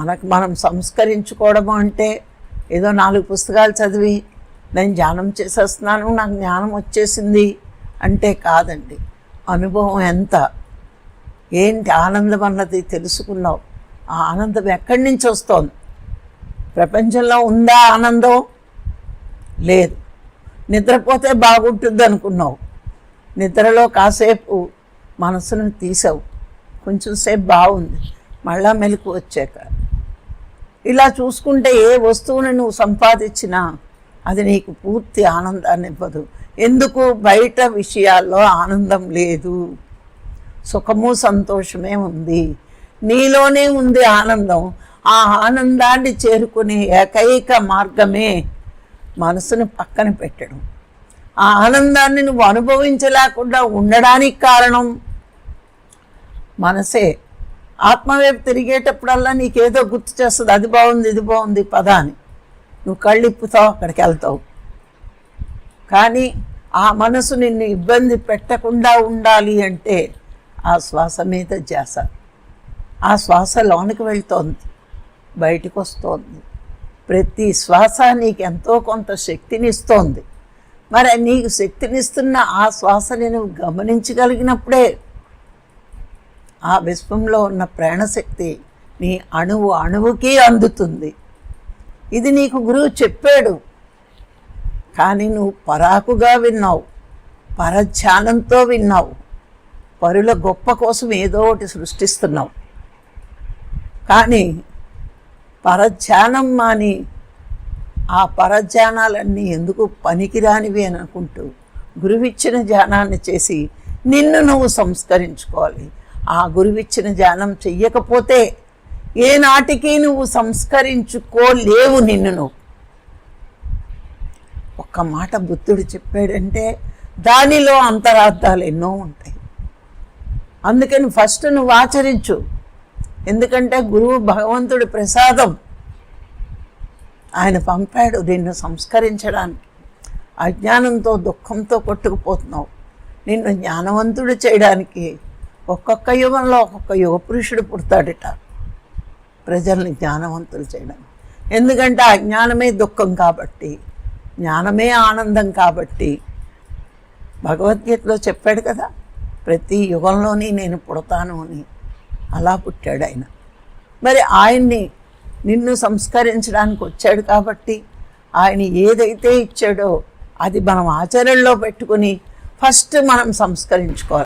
మనకు మనం సంస్కరించుకోవడం అంటే ఏదో నాలుగు పుస్తకాలు చదివి నేను ధ్యానం చేసేస్తున్నాను నాకు జ్ఞానం వచ్చేసింది అంటే కాదండి. అనుభవం ఎంత? ఏంటి ఆనందం అన్నది తెలుసుకున్నావు. ఆ ఆనందం ఎక్కడి నుంచి వస్తోంది? ప్రపంచంలో ఉందా ఆనందం? లేదు. నిద్రపోతే బాగుంటుంది అనుకున్నావు నిద్రలో కాసేపు మనసును తీసావు. కొంచెం సేపు బాగుంది. మళ్ళా మెలకు వచ్చాక. ఇలా చూసుకుంటే ఏ వస్తువుని నువ్వు సంపాదించినా అది నీకు పూర్తి ఆనందాన్ని ఇవ్వదు. ఎందుకు? బయట విషయాల్లో ఆనందం లేదు. సుఖము సంతోషమే ఉంది. నీలోనే ఉంది ఆనందం. ఆ ఆనందాన్ని చేరుకునే ఏకైక మార్గమే మనసును పక్కన పెట్టడం. ఆ ఆనందాన్ని నువ్వు అనుభవించలేకుండా ఉండడానికి కారణం మనసే. ఆత్మవైపు తిరిగేటప్పుడల్లా నీకేదో గుర్తు చేస్తుంది అది బాగుంది ఇది బాగుంది పద అని. నువ్వు కళ్ళు ఇప్పుతావు అక్కడికి వెళ్తావు. కానీ ఆ మనసు నిన్ను ఇబ్బంది పెట్టకుండా ఉండాలి అంటే ఆ శ్వాస మీద ధ్యాస. ఆ శ్వాస లోనికి వెళ్తోంది బయటకు వస్తోంది ప్రతి శ్వాస నీకు ఎంతో కొంత శక్తిని ఇస్తోంది మరి నీకు శక్తినిస్తున్న ఆ శ్వాస నేను గమనించగలిగినప్పుడే ఆ విశ్వంలో ఉన్న ప్రాణశక్తి నీ అణువు అణువుకి అందుతుంది. ఇది నీకు గురువు చెప్పాడు. కానీ నువ్వు పరాకుగా విన్నావు. పరధ్యానంతో విన్నావు. పరుల గొప్ప కోసం ఏదో ఒకటి సృష్టిస్తున్నావు. కానీ పరధ్యానం మాని ఆ పరధ్యానాలన్నీ ఎందుకు పనికిరానివి అని అనుకుంటూ గురువిచ్చిన ధ్యానాన్ని చేసి నిన్ను నువ్వు సంస్కరించుకోవాలి. ఆ గురువిచ్చిన ధ్యానం చెయ్యకపోతే ఏనాటికి నువ్వు సంస్కరించుకోలేవు నిన్ను నువ్వు. ఒక్క మాట బుద్ధుడు చెప్పాడంటే దానిలో అంతరార్థాలు ఎన్నో ఉంటాయి. అందుకని ఫస్ట్ నువ్వు ఆచరించు. ఎందుకంటే గురువు భగవంతుడి ప్రసాదం. ఆయన పంపాడు నిన్ను సంస్కరించడానికి. అజ్ఞానంతో దుఃఖంతో కొట్టుకుపోతున్నావు. నిన్ను జ్ఞానవంతుడు చేయడానికి. ఒక్కొక్క యుగంలో ఒక్కొక్క యుగ పురుషుడు పుడతాడట. ప్రజల్ని జ్ఞానవంతులు చేయడం. ఎందుకంటే అజ్ఞానమే దుఃఖం కాబట్టి జ్ఞానమే ఆనందం కాబట్టి. భగవద్గీతలో చెప్పాడు కదా ప్రతి యుగంలోని నేను పుడతాను అని. అలా పుట్టాడు ఆయన. మరి ఆయన్ని నిన్ను సంస్కరించడానికి వచ్చాడు కాబట్టి ఆయన ఏదైతే ఇచ్చాడో అది మనం ఆచరణలో పెట్టుకుని ఫస్ట్ మనం సంస్కరించుకోవాలి.